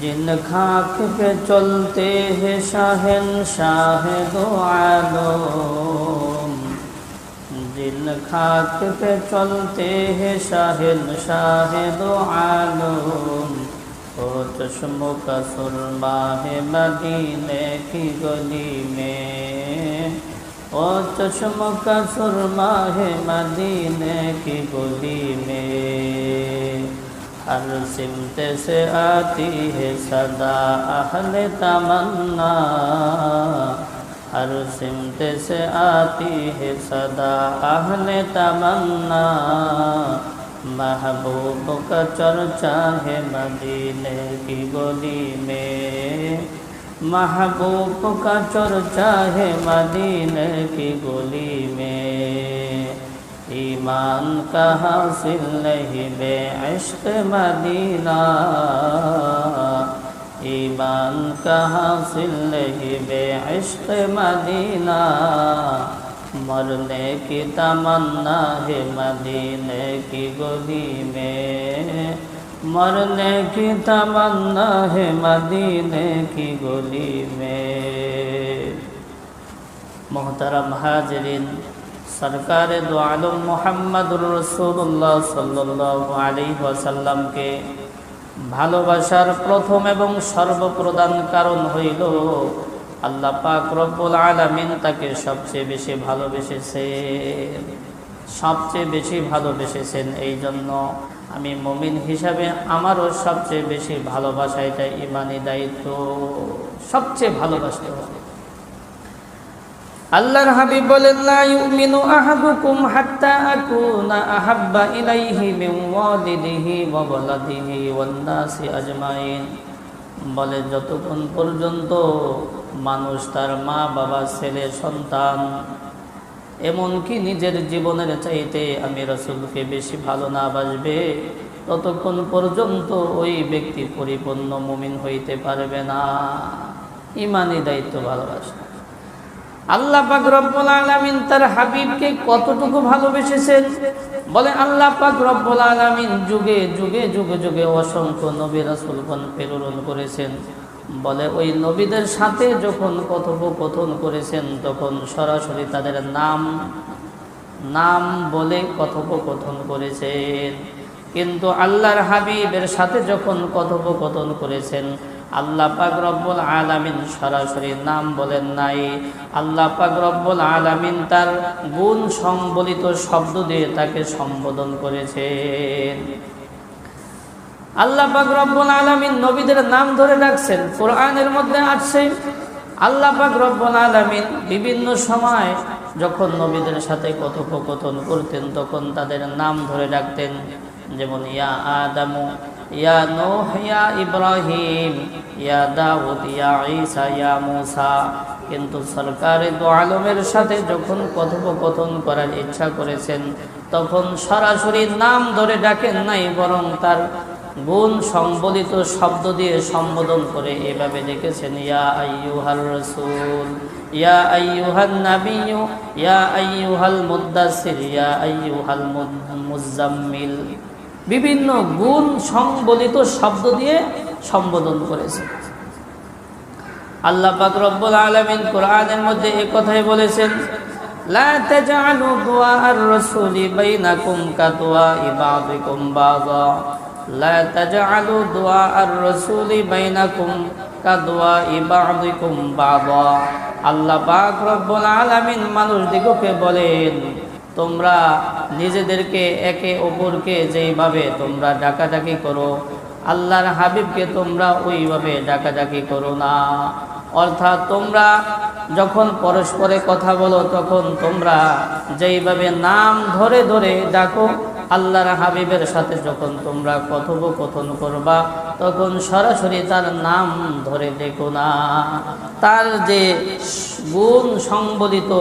जिन खाक पे चलते हैं शाहन शाह दो आलम जिन खाक पे चलते हैं शाहन शाह दो आलम ओ चश्मों का सुरमा है मदीने की गली में ओ चश्मों का सुरमा है मदीने की गली में हर सिमत से आती है सदा अहल तमन्ना। हर सिमत से आती है सदा अहल तमन्ना। महबूब का चर्चा है मदीने की गोली में। महबूब का चर्चा है मदीने की गोली में। ایمان کا حاصل نہیں بے عشق مدینہ ایمان کا حاصل نہیں بے عشق مدینہ مرنے کی تمنا ہے مدینے کی گلی میں مرنے کی تمنا ہے مدینے کی گلی میں محترم حاضرین সরকার দো আলম মোহাম্মদুর রসুল্লাহ ওয়াসাল্লামকে ভালোবাসার প্রথম এবং সর্বপ্রধান কারণ হইল আল্লাহ পাক রব্বুল আলমিন তাকে সবচেয়ে বেশি ভালোবেসেছেন। সবচেয়ে বেশি ভালোবেসেছেন এই জন্য আমি মমিন হিসাবে আমারও সবচেয়ে বেশি ভালোবাসা এটা ইমানি দায়িত্ব। সবচেয়ে ভালোবাসতে হবে। আল্লাহর হাবিব বলেন, লা ইউমিনু আহাদুকুম হাত্তা আকুনা আহাব্বা ইলাইহি মিন ওয়ালিদিহি ওয়া ওয়ালাদিহি ওয়ান নাসি আজমাইন। বলে, যতক্ষণ পর্যন্ত মানুষ তার মা, বাবা, ছেলে, সন্তান এমনকি নিজের জীবনের চাইতে আমি রসুলকে বেশি ভালো না বাসবে, ততক্ষণ পর্যন্ত ওই ব্যক্তি পরিপূর্ণ মুমিন হইতে পারবে না। ইমানই দায়িত্ব ভালোবাসা। আল্লাহ পাক রব্বুল আলামিন তার হাবিবকে কতটুকু ভালোবেসেছেন? বলে আল্লাহ পাক রব্বুল আলামিন যুগে যুগে যুগে যুগে অসংখ্য নবী রাসূলগণ প্রেরণ করেছেন। বলে ওই নবীদের সাথে যখন কথোপকথন করেছেন, তখন সরাসরি তাদের নাম নাম বলে কথোপকথন করেছেন। কিন্তু আল্লাহর হাবিবের সাথে যখন কথোপকথন করেছেন, আল্লাহ পাক রব্বুল আলামিন সরাসরি নাম বলেন নাই। আল্লাহ পাক রব্বুল আলামিন তার গুণ সংবলিত শব্দ দিয়ে তাকে সম্বোধন করেছেন। আল্লাহ পাক রব্বুল আলামিন নবীদের নাম ধরে ডাকছেন। কোরআনের মধ্যে আছে আল্লাহ পাক রব্বুল আলামিন বিভিন্ন সময় যখন নবীদের সাথে কথোপকথন করতেন, তখন তাদের নাম ধরে ডাকতেন। যেমন, ইয়া আদামু, ইয়া নোহ, ইয়া ইব্রাহিম, ইয়া দাউদ, ইয়া ঈসা, ইয়া মুসা। কিন্তু সরকারে দো আলমের সাথে যখন কথোপকথন করার ইচ্ছা করেছেন, তখন সরাসরি নাম ধরে ডাকেন নাই, বরং তার গুণ সম্বলিত শব্দ দিয়ে সম্বোধন করে এভাবে ডেকেছেন, ইয়া আইয়ুহাল রসুল, ইয়া আইয়ুহান নাবিয়্যু, ইয়া আইয়ুহাল মুদ্দাসির ইয়া আইয়ুহাল মুজাম্মিল। বিভিন্ন গুণ সংবলিত শব্দ দিয়ে সম্বোধন করেছে। আল্লাহ পাক রব্বুল আলামিন কোরআনের মধ্যে এই কথাই বলেছেন, লা তাজআলু দুআআর রাসূলি বাইনাকুম কাদুআই বাযিকুম বাযা লা তাজআলু দুআআর রাসূলি বাইনাকুম কাদুআই বাযিকুম বাযা আল্লাহ পাক রব্বুল আলামিন মানুষ দিগকে বলেন তোমরা নিজেদেরকে একে অপরকে যেইভাবে তোমরা ডাকাডাকি করো, আল্লাহর হাবিবকে তোমরা ওইভাবে ডাকাডাকি করো না। অর্থাৎ তোমরা যখন পরস্পরে কথা বলো, তখন তোমরা যেইভাবে নাম ধরে ধরে ডাকো আল্লাহর হাবিবের সাথে যখন তোমরা কথোপকথন করবা, তখন সরাসরি তার নাম ধরে দেখো না। তার যে গুণ সংবলিত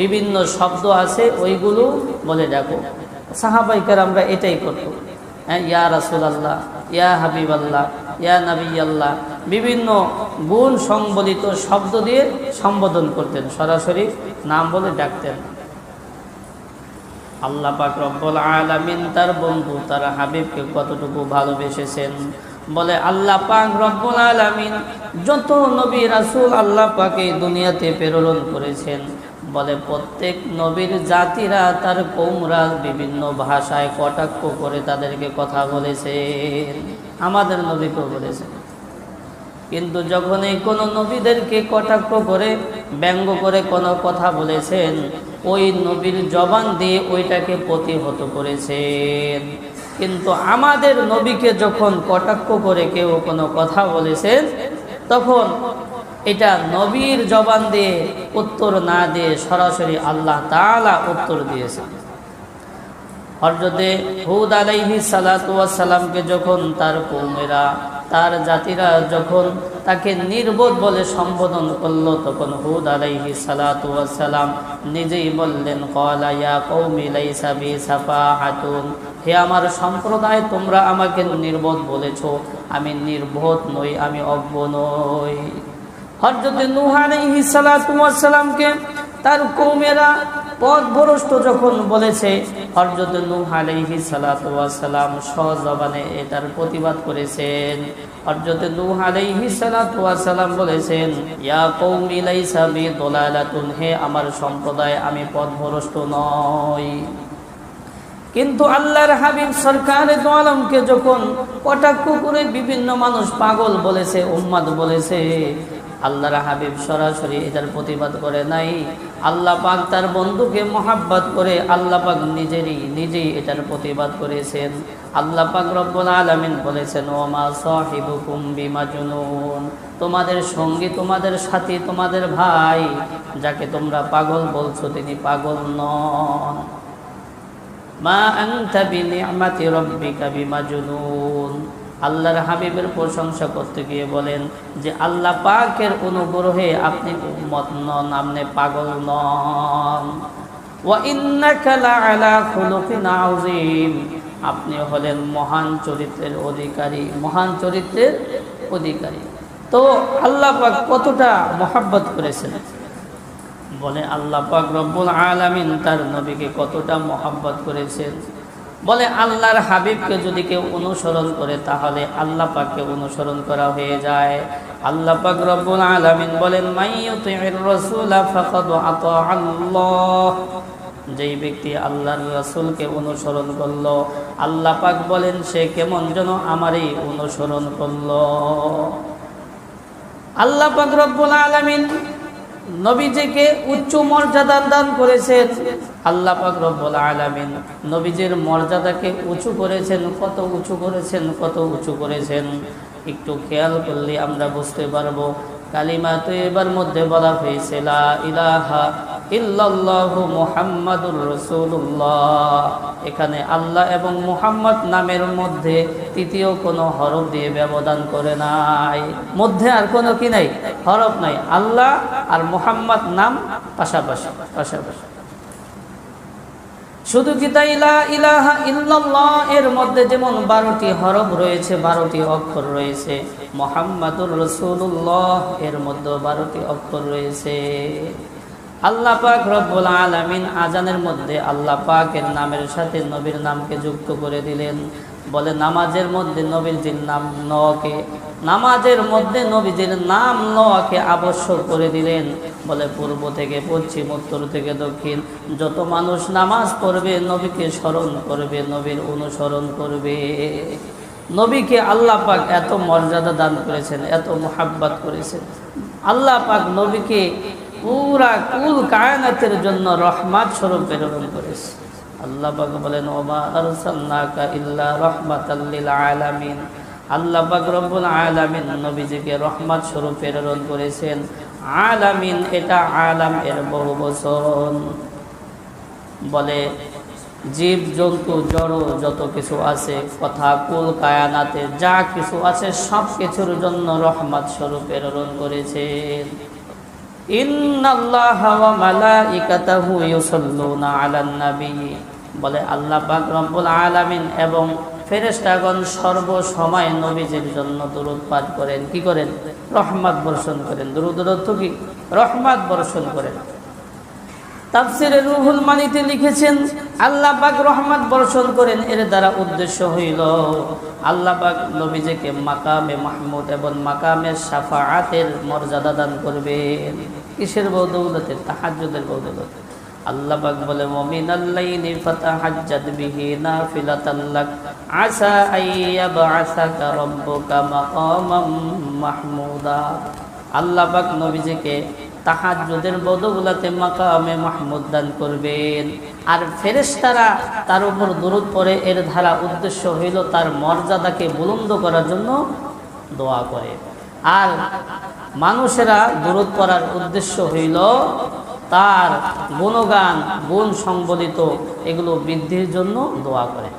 বিভিন্ন শব্দ আছে, ওইগুলো বলে দেখো। সাহাবাইকার আমরা এটাই করতো। হ্যাঁ ইয়া রাসুল আল্লাহ ইয়া হাবিব আল্লাহ ইয়া নবী আল্লাহ বিভিন্ন গুণ সংবলিত শব্দ দিয়ে সম্বোধন করতেন। সরাসরি নাম বলে ডাকতেন। আল্লাহ পাক রব্বুল আলামিন তার বন্ধু, তার হাবিবকে কতটুকু ভালোবেসেছেন? বলে, আল্লাহ পাক রব্বুল আলামিন যত নবী রাসূল আল্লাহ পাকে দুনিয়াতে প্রেরণ করেছেন। বলে, প্রত্যেক নবীর জাতিরা, তার কৌমরা বিভিন্ন ভাষায় কটাক্ষ করে তাদেরকে কথা বলেছে আমাদের নবীকেও বলেছেন। কিন্তু যখন এই কোনো নবীদেরকে কটাক্ষ করে, ব্যঙ্গ করে কোনো কথা বলেছেন ওই নবীর জবান দিয়ে ওইটাকে প্রতিহত করেছেন। কিন্তু আমাদের নবীকে যখন কটাক্ষ করে কেউ কোনো কথা বলেছেন, তখন এটা নবীর জবান দিয়ে উত্তর না দিয়ে সরাসরি আল্লাহ তাআলা উত্তর দিয়েছেন। হরজতে হুদ আলাইহি সালাতামকে যখন তার কৌমেরা তার জাতিরা যখন তাকে নির্বোধ বলে সম্বোধন করল, তখন হুদ আলাইহি সালাতাম নিজেই বললেন কলাইয়া কৌমি লাইসা বি সাফাহাতুন। হে আমার সম্প্রদায়, তোমরা আমাকে নির্বোধ বলেছ। আমি নির্বোধ নই, আমি অজ্ঞ নই। হরজতে নূহ আলাইহি সালাতামকে তার কৌমেরা পথভ্রষ্ট যখন বলেছে হরজত নূহ সজবানে প্রতিবাদ করেছেন। হরজত নূহ বলেছেন হে আমার সম্প্রদায়, আমি পথভ্রষ্ট নই। কিন্তু আল্লাহর হাবিব সরকার আলমকে যখন কটাক্ষ করে বিভিন্ন মানুষ পাগল বলেছে, উম্মাদ বলেছে আল্লাহর হাবিব সরাসরি এটার প্রতিবাদ করে নাই। আল্লাহ পাক তার বন্ধুকে মহাব্বাত করে আল্লাহ পাক নিজেরই, নিজেই এটার প্রতিবাদ করেছেন। আল্লাহ পাক রব্বুল আলামিন বলেছেন, ওমা সাহিবুকুম বিমাজনুন তোমাদের সঙ্গী, তোমাদের সাথী, তোমাদের ভাই, যাকে তোমরা পাগল বলছো, তিনি পাগল নন। মা আনতা বিনিআমাতি রাব্বিকা বিমাজনুন আল্লাহর হাবিবের প্রশংসা করতে গিয়ে বলেন যে আল্লাহ পাকের অনুগ্রহে আপনি উম্মত নন, আপনি পাগল নন। আপনি হলেন মহান চরিত্রের অধিকারী, মহান চরিত্রের অধিকারী। তো আল্লাহ পাক কতটা মহাব্বত করেছেন? বলে আল্লাহ পাক রব্বুল আলামিন তার নবীকে কতটা মহাব্বত করেছেন? বলে আল্লাহর হাবিবকে যদি কেউ অনুসরণ করে, তাহলে আল্লাহ পাককে অনুসরণ করা হয়ে যায়। আল্লাহ পাক রব্বুল আলামিন বলেন মাইয়ুতির রাসূলা ফাকাদ আতা আল্লাহ। যেই ব্যক্তি আল্লাহর রাসূলকে অনুসরণ করল, আল্লাহ পাক বলেন, সে কেমন যেন আমারই অনুসরণ করল। আল্লাহ পাক রব্বুল আলামিন নবীজিকে উচ্চ মর্যাদা দান করেছেন। আল্লাহ পাক রব্বুল আলামিন নবীজির মর্যাদাকে উঁচু করেছেন, কত উঁচু করেছেন, কত উঁচু করেছেন। একটু খেয়াল করলে আমরা বুঝতে পারব। কালিমা তো এবার মধ্যে বলা হয়েছে, লা ইলাহা এখানে আল্লাহ এবং মুহাম্মদ নামের মধ্যে তৃতীয় কোনো হরফ দিয়ে ব্যবধান করে নাই। মধ্যে আর কোনো কি নাই? হরফ নাই। আল্লাহ আর মুহাম্মদ নাম পাশাপাশি পাশাপাশি। শুধু কি তাই? লা ইলাহা ইল্লাল্লাহ এর মধ্যে যেমন বারোটি হরফ রয়েছে, বারোটি অক্ষর রয়েছে। মোহাম্মদুর রসুল্লাহ এর মধ্যে বারোটি অক্ষর রয়েছে। আল্লাহ পাক রব্বুল আলামিন আজানের মধ্যে আল্লাহ পাকের নামের সাথে নবীর নামকে যুক্ত করে দিলেন। বলে, নামাজের মধ্যে নবীজির নাম নকে নামাজের মধ্যে নবীজির নাম নকে আবশ্যক করে দিলেন। বলে, পূর্ব থেকে পশ্চিম, উত্তর থেকে দক্ষিণ, যত মানুষ নামাজ পড়বে, নবীকে স্মরণ করবে, নবীর অনুসরণ করবে। নবীকে আল্লাহ পাক এত মর্যাদা দান করেছেন, এত মোহাব্বাত করেছেন। আল্লাহ পাক নবীকে পুরা কুল কায়নাতের জন্য রহমাত স্বরূপ প্রেরণ করেছে। আল্লাহ পাক বলেন, ওমা আরসালনাকা ইল্লা রাহমাতাল আলামিন। আল্লাহ পাক রব্বুল আলামিন নবীজিকে রহমত স্বরূপ প্রেরণ করেছেন। আলামিন, এটা আলাম এর বহু বচন। বলে, জীব, জন্তু, জড় যত কিছু আছে, কথা, কুল, কায়ানাতে যা কিছু আছে সব কিছুর জন্য রহমত স্বরূপ প্রেরণ করেছেন। বলে আল্লাহ পাক রব্বুল আলামিন এবং ফেরেশতাগণ সর্বসময় নবীজির জন্য দরুদ করেন। কি করেন? রহমত বর্ষণ করেন। দরুদ কি? রহমত বর্ষণ করেন। তাফসিরে রুহুল মানিতে লিখেছেন, আল্লাহ পাক রহমত বর্ষণ করেন এর দ্বারা উদ্দেশ্য হইল, আল্লাহ পাক নবীজিকে মাকামে মাহমুদ এবং মাকামে সাফাআতের মর্যাদা দান করবেন। কিসের বৌদৌলতে? তাহাজ্জুদের বৌদৌলতে। আল্লাহ বলে মমিন আল্লাইলি ফাতাহাজ্জাদ বিহি নাফিলাতাল লাক। নবীজিকে বদগুলাতে মাকামে মাহমুদ দান করবেন। আর ফেরেশতারা তার উপর দরুদ পড়ে, এর ধারা উদ্দেশ্য হইল তার মর্যাদাকে বুলন্দ করার জন্য দোয়া করে। আর মানুষেরা দরুদ করার উদ্দেশ্য হইল তার গুণগান, গুণ সংবলিত এগুলো বৃদ্ধির জন্য দোয়া করে।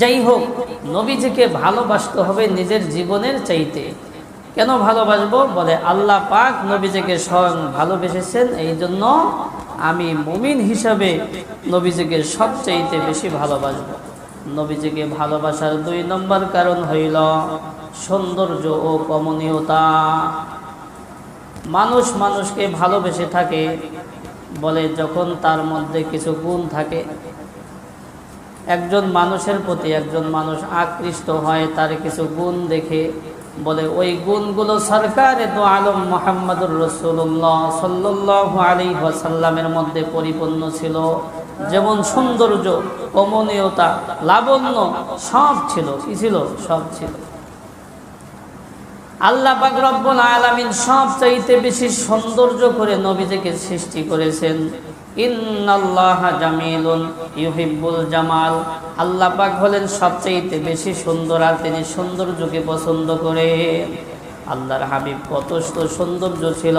যাই হোক, নবীজিকে ভালোবাসতে হবে নিজের জীবনের চাইতে। কেন ভালোবাসবো? বলে আল্লাহ পাক নবীজিকে স্বয়ং ভালোবেসেছেন, এই জন্য আমি মুমিন হিসাবে নবীজিকে সবচাইতে বেশি ভালোবাসবো। নবীজিকে ভালোবাসার দুই নম্বর কারণ হইল সৌন্দর্য ও কমনীয়তা। মানুষ মানুষকে ভালোবেসে থাকে বলে যখন তার মধ্যে কিছু গুণ থাকে। একজন মানুষের প্রতি একজন মানুষ আকৃষ্ট হয়, তার কিছু গুণ দেখে বলে, ওই গুণগুলো সরকারে তো আলম মোহাম্মদুর রসুল্লাহ সাল্লাহ আলী ওয়াসাল্লামের মধ্যে পরিপূর্ণ ছিল। যেমন সৌন্দর্য কমনীয়তা লাবণ্য, সব ছিল। কি ছিল? সব ছিল। আল্লাহ পাক আলামিন সব চাইতে বেশি সৌন্দর্য করে নবীজিকে সৃষ্টি করেছেন। ইন্নাল্লাহ জামিলুন ইউহিব্বুল জামাল। আল্লাহ পাক হলেন সবচাইতে বেশি সুন্দর আর তিনি সৌন্দর্যকে পছন্দ করে আল্লাহর হাবিব কত সৌন্দর্য ছিল।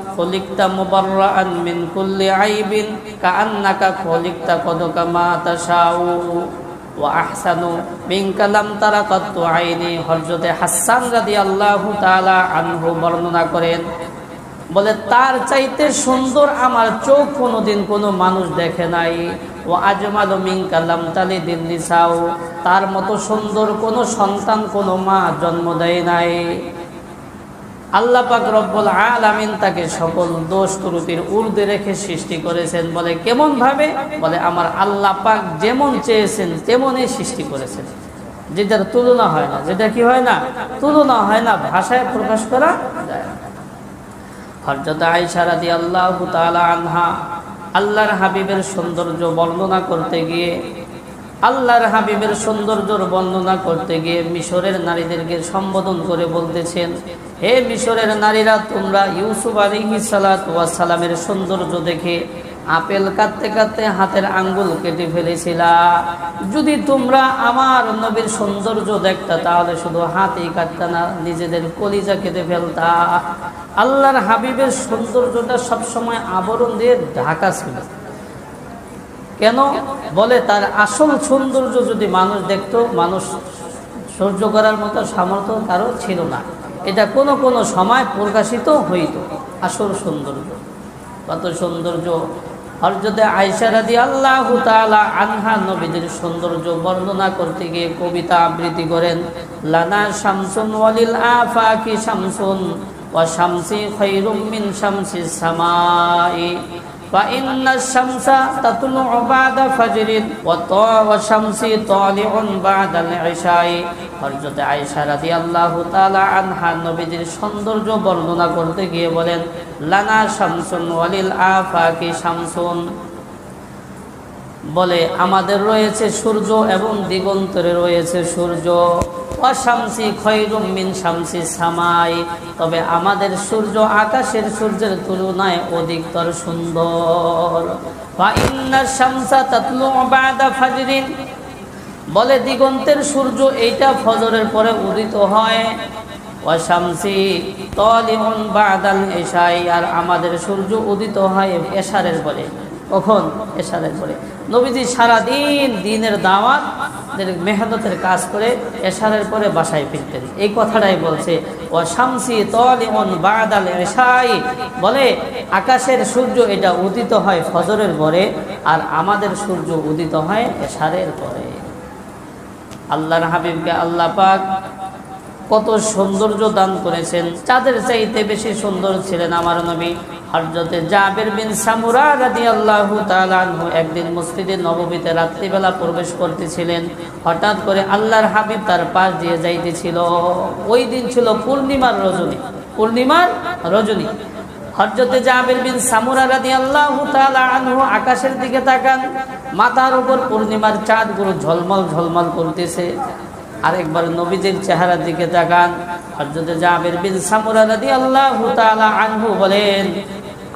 খলিকতা মুবাররা মিন কুল্লি আইবিন কাআন্নাকা খলিকতা কদকা মা তাশাউ ওয়া আহসানু মিনকা কালাম তারা কত্তু আইনি। হযরতে হাসান রাদিয়াল্লাহু তাআলা আনহু বর্ণনা করেন, বলে, তার চাইতে সুন্দর আমার চোখ কোনোদিন কোনো মানুষ দেখে নাই। ও আজমাল মিঙ্কালাম তালি দিল্লি সাও তার মতো সুন্দর কোনো সন্তান কোনো মা জন্ম দেয় নাই। আল্লাহ পাক রব্বুল আলামিন তাকে সকল দোষ ত্রুটির ঊর্ধ্বে রেখে সৃষ্টি করেছেন। বলে কেমন ভাবে বলে, আমার আল্লাহ পাক যেমন চেয়েছেন, তেমনই সৃষ্টি করেছেন। যেটার তুলনা হয় না। যেটা কি হয় না? তুলনা হয় না, ভাষায় প্রকাশ করা যায় হরজত আইসা রাদি আল্লাহ আনহা আল্লাহর হাবিবের সৌন্দর্য বর্ণনা করতে গিয়ে, আল্লাহর হাবিবের সৌন্দর্যর বর্ণনা করতে গিয়ে মিশরের নারীদেরকে সম্বোধন করে বলতেছেন হে মিশরের নারীরা, তোমরা ইউসুফ আলী সালামের সৌন্দর্য দেখে আপেল কাটতে কাটতে হাতের আঙ্গুল কেটে ফেলেছিলা। যদি তোমরা আমার নবীর সৌন্দর্য দেখতা, তাহলে শুধু হাতেই কাটতা না, নিজেদের কলিজা কেটে ফেলতা। আল্লাহর হাবিবের সৌন্দর্যটা সবসময় আবরণ দিয়ে ঢাকা ছিল। কেন? বলে তার আসল সৌন্দর্য যদি মানুষ দেখতো, মানুষ সহ্য করার মতো সামর্থ্য কারও ছিল না। এটা কোনো কোনো সময় প্রকাশিত হইত। আসল সৌন্দর্য। কত সৌন্দর্য। হরজতে আয়সারাদি আল্লাহ তালা আনহা নবীদের সৌন্দর্য বর্ণনা করতে গিয়ে কবিতা আবৃত্তি করেন, লানা শামসুন ওয়ালিল আফাকি শামসুন ওয়া শামসি খৈরুমিন শামসি সামাই। فإن الشمس تطلع بعد فجر والشمس طالع بعد العشاء হযরত আয়েশা রাদিয়াল্লাহু তাআলা আনহা নবীজির সৌন্দর্য বর্ণনা করতে গিয়ে বলেন লানা শামসুন ওয়ালিল আফাকি শামসুন বলে আমাদের রয়েছে সূর্য এবং দিগন্তরে রয়েছে সূর্য অশামসি খৈরুম মিন শামসি সামাই। তবে আমাদের সূর্য আকাশের সূর্যের তুলনায় অধিকতর সুন্দর বলে, দিগন্তের সূর্য এইটা ফজরের পরে উদিত হয়। অশামসি তলিমন বাদাল এশাই। আর আমাদের সূর্য উদিত হয় এশারের পরে। কখন? এশারের পরে। নবীজি সারাদিন দিনের দাওয়াত মেহনতের কাজ করে এশারের পরে বাসায় ফিরতেন। এই কথাটাই বলছে ও শামসি তলিমন বাদাল এশাই বলে, আকাশের সূর্য এটা উদিত হয় ফজরের পরে আর আমাদের সূর্য উদিত হয় এশারের পরে। আল্লাহর হাবিবকে আল্লাহ পাক কত সৌন্দর্য দান করেছেন। চাঁদের চাইতে বেশি সুন্দর ছিলেন আমার নবী। হরজতে জাবের বিন সামুরা রাদি আল্লাহ তালু একদিন মসজিদে নবমীতে রাত্রিবেলা প্রবেশ করতেছিলেন। হঠাৎ করে আল্লাহর হাবিব তার পাশ দিয়ে যাইতেছিল। ওই দিন ছিল পূর্ণিমার রজনী। পূর্ণিমার রজনী। হরজতে জাবের বিন সামুরা রাদি আল্লাহ আনহু আকাশের দিকে তাকান। মাথার উপর পূর্ণিমার চাঁদগুলো ঝলমল ঝলমল করতেছে। আরেকবার নবীজির চেহারার দিকে তাকান। হজরতে জাবের বিন সামুরা রাদি আল্লাহ আনহু বলেন,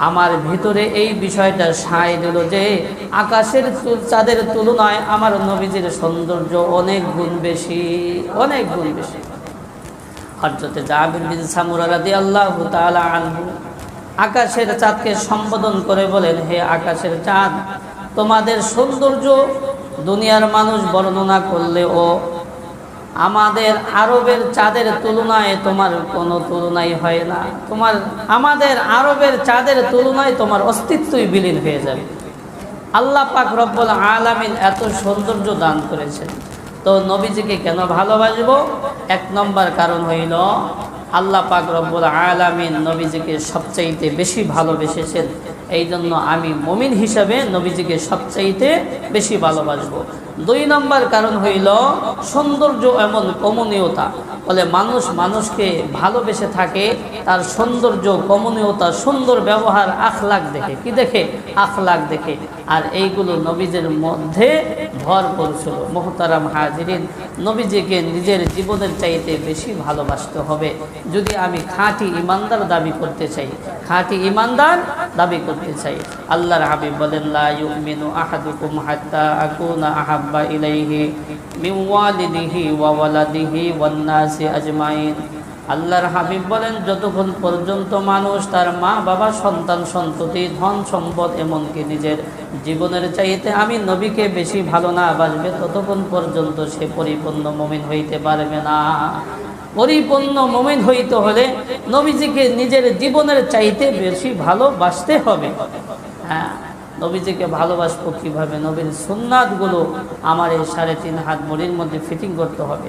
আমার ভিতরে এই বিষয়টা সাই দিল যে, আকাশের চাঁদের তুলনায় আমার নবীজির সৌন্দর্য অনেক গুণ বেশি, অনেক গুণ বেশি। হজরতে জাবির বিন সামুরা রাদি আল্লাহ আনহু আকাশের চাঁদকে সম্বোধন করে বলেন, হে আকাশের চাঁদ, তোমাদের সৌন্দর্য দুনিয়ার মানুষ বর্ণনা করলেও আমাদের আরবের চাঁদের তুলনায় তোমার কোনো তুলনাই হয় না। তোমার, আমাদের আরবের চাঁদের তুলনায় তোমার অস্তিত্বই বিলীন হয়ে যাবে। আল্লাহ পাক রব্বুল আলামিন এত সৌন্দর্য দান করেছেন। তো নবীজিকে কেন ভালোবাসবো? এক নম্বর কারণ হইল, আল্লাহ পাক রব্বুল আলামিন নবীজিকে সবচাইতে বেশি ভালোবেসেছেন। এই জন্য আমি মমিন হিসাবে নবীজিকে সবচাইতে বেশি ভালোবাসব। দুই নম্বর কারণ হইল সৌন্দর্য এমন কমনীয়তা। ফলে মানুষ মানুষকে ভালোবেসে থাকে, তার সৌন্দর্য কমনীয়তা, সুন্দর ব্যবহার, আখলাখ দেখে। কি দেখে? আখলাখ দেখে। আর এইগুলো নবীজের মধ্যে ভর করছিল মোহতারাম হাজিরিন নবীজিকে নিজের জীবনের চাইতে বেশি ভালোবাসতে হবে। যদি আমি খাঁটি ইমানদার দাবি করতে চাই, খাঁটি ইমানদার দাবি করতে চাই, আল্লাহর হাবিব বলেন, লা আহাব্বা ইলাইহি মিন ওয়া ওয়ালাদিহি ওয়ান নাসি আজমাইন। আল্লাহর হাবিব বলেন, যতক্ষণ পর্যন্ত মানুষ তার মা বাবা, সন্তান, সন্ততি, ধন সম্পদ, এমনকি নিজের জীবনের চাইতে আমি নবীকে বেশি ভালো না বাসবে, ততক্ষণ পর্যন্ত সে পরিপূর্ণ মমিন হইতে পারবে না। পরিপূর্ণ মমিন হইতে হলে নবীজিকে নিজের জীবনের চাইতে বেশি ভালোবাসতে হবে। হ্যাঁ নবীজিকে ভালোবাসবো কীভাবে? নবীর সুন্নাতগুলো আমার এই সাড়ে তিন হাত মুড়ির মধ্যে ফিটিং করতে হবে।